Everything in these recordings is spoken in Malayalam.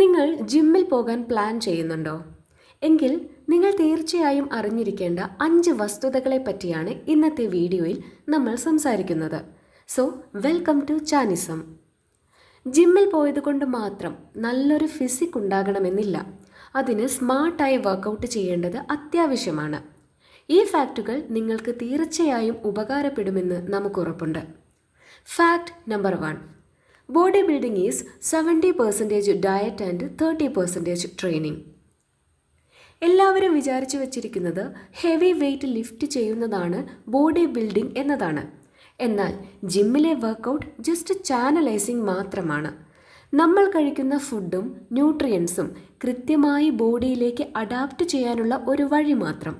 നിങ്ങൾ ജിമ്മിൽ പോകാൻ പ്ലാൻ ചെയ്യുന്നുണ്ടോ? എങ്കിൽ നിങ്ങൾ തീർച്ചയായും അറിഞ്ഞിരിക്കേണ്ട അഞ്ച് വസ്തുതകളെ പറ്റിയാണ് ഇന്നത്തെ വീഡിയോയിൽ നമ്മൾ സംസാരിക്കുന്നത്. സോ വെൽക്കം ടു ചാനിസം ജിമ്മിൽ പോയതുകൊണ്ട് മാത്രം നല്ലൊരു ഫിസിക് ഉണ്ടാകണമെന്നില്ല. അതിന് സ്മാർട്ടായി വർക്കൗട്ട് ചെയ്യേണ്ടത് അത്യാവശ്യമാണ്. ഈ ഫാക്റ്റുകൾ നിങ്ങൾക്ക് തീർച്ചയായും ഉപകാരപ്പെടുമെന്ന് നമുക്കുറപ്പുണ്ട് fact number one body building is seventy percentage diet and thirty percentage training. എല്ലാവരും വിചാരിച്ചു വച്ചിരിക്കുന്നത് ഹെവി വെയിറ്റ് ലിഫ്റ്റ് ചെയ്യുന്നതാണ് ബോഡി ബിൽഡിംഗ് എന്നതാണ്. എന്നാൽ ജിമ്മിലെ വർക്കൗട്ട് ജസ്റ്റ് ചാനലൈസിംഗ് മാത്രമാണ്. നമ്മൾ കഴിക്കുന്ന ഫുഡും ന്യൂട്രിയൻസും കൃത്യമായി ബോഡിയിലേക്ക് അഡാപ്റ്റ് ചെയ്യാനുള്ള ഒരു വഴി മാത്രം.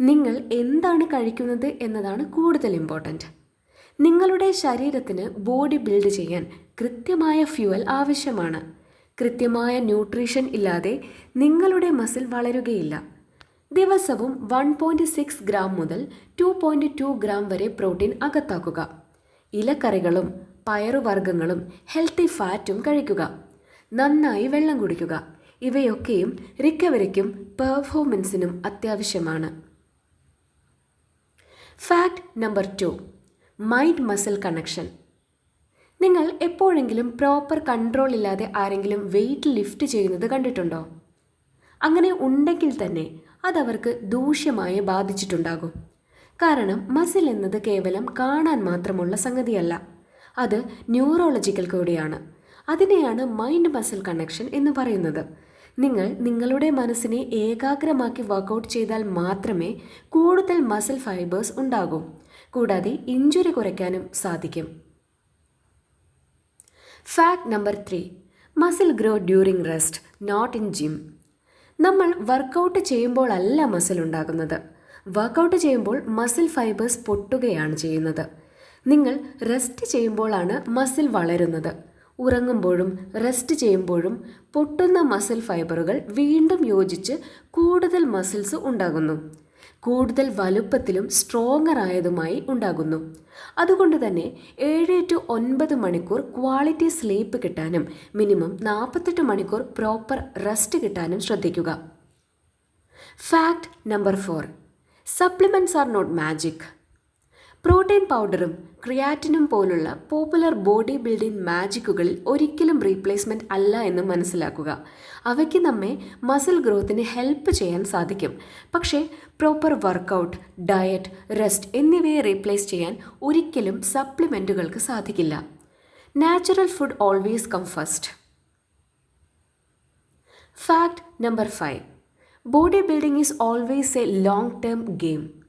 നിങ്ങൾ എന്താണ് കഴിക്കുന്നത് എന്നതാണ് കൂടുതൽ ഇമ്പോർട്ടന്റ്. നിങ്ങളുടെ ശരീരത്തിന് ബോഡി ബിൽഡ് ചെയ്യാൻ കൃത്യമായ ഫ്യുവൽ ആവശ്യമാണ്. കൃത്യമായ ന്യൂട്രീഷൻ ഇല്ലാതെ നിങ്ങളുടെ മസിൽ വളരുകയില്ല. ദിവസവും വൺ പോയിന്റ് സിക്സ് ഗ്രാം മുതൽ ടു പോയിന്റ് ടു ഗ്രാം വരെ പ്രോട്ടീൻ അകത്താക്കുക. ഇലക്കറികളും പയറുവർഗങ്ങളും ഹെൽത്തി ഫാറ്റും കഴിക്കുക. നന്നായി വെള്ളം കുടിക്കുക. ഇവയൊക്കെയും റിക്കവറിക്കും പെർഫോമൻസിനും അത്യാവശ്യമാണ്. Fact number two. Mind muscle connection. നിങ്ങൾ എപ്പോഴെങ്കിലും പ്രോപ്പർ കൺട്രോൾ ഇല്ലാതെ ആരെങ്കിലും വെയിറ്റ് ലിഫ്റ്റ് ചെയ്യുന്നത് കണ്ടിട്ടുണ്ടോ? അങ്ങനെ ഉണ്ടെങ്കിൽ തന്നെ അതവർക്ക് ദൂഷ്യമായി ബാധിച്ചിട്ടുണ്ടാകും. കാരണം മസിൽ എന്നത് കേവലം കാണാൻ മാത്രമുള്ള സംഗതിയല്ല. അത് ന്യൂറോളജിക്കൽ കൂടിയാണ്. അതിനെയാണ് മൈൻഡ് മസിൽ കണക്ഷൻ എന്ന് പറയുന്നത്. നിങ്ങൾ നിങ്ങളുടെ മനസ്സിനെ ഏകാഗ്രമാക്കി വർക്കൗട്ട് ചെയ്താൽ മാത്രമേ കൂടുതൽ മസിൽ ഫൈബേഴ്സ് ഉണ്ടാകൂ. കൂടാതെ ഇഞ്ചുറി കുറയ്ക്കാനും സാധിക്കും. Fact number three muscle grow during rest not in gym നമ്മൾ വർക്കൗട്ട് ചെയ്യുമ്പോഴല്ല മസിൽ ഉണ്ടാകുന്നത്. വർക്കൗട്ട് ചെയ്യുമ്പോൾ മസിൽ ഫൈബേഴ്സ് പൊട്ടുകയാണ് ചെയ്യുന്നത്. നിങ്ങൾ റെസ്റ്റ് ചെയ്യുമ്പോഴാണ് മസിൽ വളരുന്നത്. ഉറങ്ങുമ്പോഴും റെസ്റ്റ് ചെയ്യുമ്പോഴും പൊട്ടുന്ന മസിൽ ഫൈബറുകൾ വീണ്ടും യോജിച്ച് കൂടുതൽ മസിൽസ് ഉണ്ടാകുന്നു. കൂടുതൽ വലുപ്പത്തിലും സ്ട്രോങ്ങർ ആയതുമായി ഉണ്ടാകുന്നു. അതുകൊണ്ട് തന്നെ ഏഴ് ടു ഒൻപത് മണിക്കൂർ ക്വാളിറ്റി സ്ലീപ്പ് കിട്ടാനും മിനിമം നാൽപ്പത്തെട്ട് മണിക്കൂർ പ്രോപ്പർ റെസ്റ്റ് കിട്ടാനും ശ്രദ്ധിക്കുക. Fact number four supplements are not magic protein പൗഡറും ക്രിയാറ്റിനും പോലുള്ള പോപ്പുലർ ബോഡി ബിൽഡിംഗ് മാജിക്കുകളിൽ ഒരിക്കലും റീപ്ലേസ്മെന്റ് അല്ല എന്ന് മനസ്സിലാക്കുക. അവയ്ക്ക് നമ്മെ മസിൽ ഗ്രോത്തിന് ഹെൽപ്പ് ചെയ്യാൻ സാധിക്കും. പക്ഷേ പ്രോപ്പർ വർക്കൗട്ട് ഡയറ്റ് റെസ്റ്റ് എന്നിവയെ റീപ്ലേസ് ചെയ്യാൻ ഒരിക്കലും സപ്ലിമെന്റുകൾക്ക് സാധിക്കില്ല. Natural food always come first. Fact number five. Body building is always a long term game.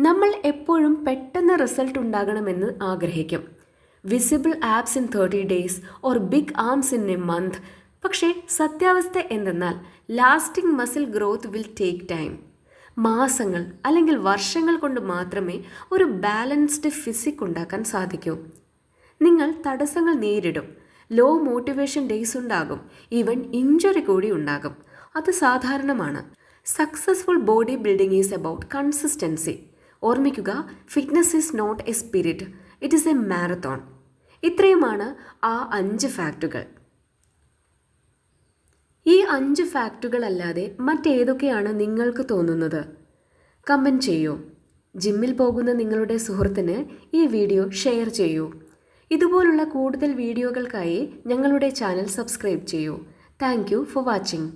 നമ്മൾ എപ്പോഴും പെട്ടെന്ന് റിസൾട്ട് ഉണ്ടാകണമെന്ന് ആഗ്രഹിക്കും. Visible abs in thirty days or big arms in a month പക്ഷേ സത്യാവസ്ഥ എന്തെന്നാൽ lasting muscle growth will take time. മാസങ്ങൾ അല്ലെങ്കിൽ വർഷങ്ങൾ കൊണ്ട് മാത്രമേ ഒരു ബാലൻസ്ഡ് ഫിസിക് ഉണ്ടാക്കാൻ സാധിക്കൂ. നിങ്ങൾ തടസ്സങ്ങൾ നേരിടും. ലോ മോട്ടിവേഷൻ ഡേയ്സ് ഉണ്ടാകും. ഈവൻ ഇഞ്ചുറി കൂടി ഉണ്ടാകും. അത് സാധാരണമാണ്. Successful body building is about consistency. ഓർമ്മിക്കുക fitness is not a spirit it is a marathon ഇത്രയുമാണ് ആ അഞ്ച് ഫാക്റ്റുകൾ ഈ അഞ്ച് ഫാക്റ്റുകൾ അല്ലാതെ മറ്റേതൊക്കെയാണ് നിങ്ങൾക്ക് തോന്നുന്നത്? കമന്റ് ചെയ്യൂ. ജിമ്മിൽ പോകുന്ന നിങ്ങളുടെ സുഹൃത്തിന് ഈ വീഡിയോ ഷെയർ ചെയ്യൂ. ഇതുപോലുള്ള കൂടുതൽ വീഡിയോകൾക്കായി ഞങ്ങളുടെ ചാനൽ സബ്സ്ക്രൈബ് ചെയ്യൂ. Thank for watching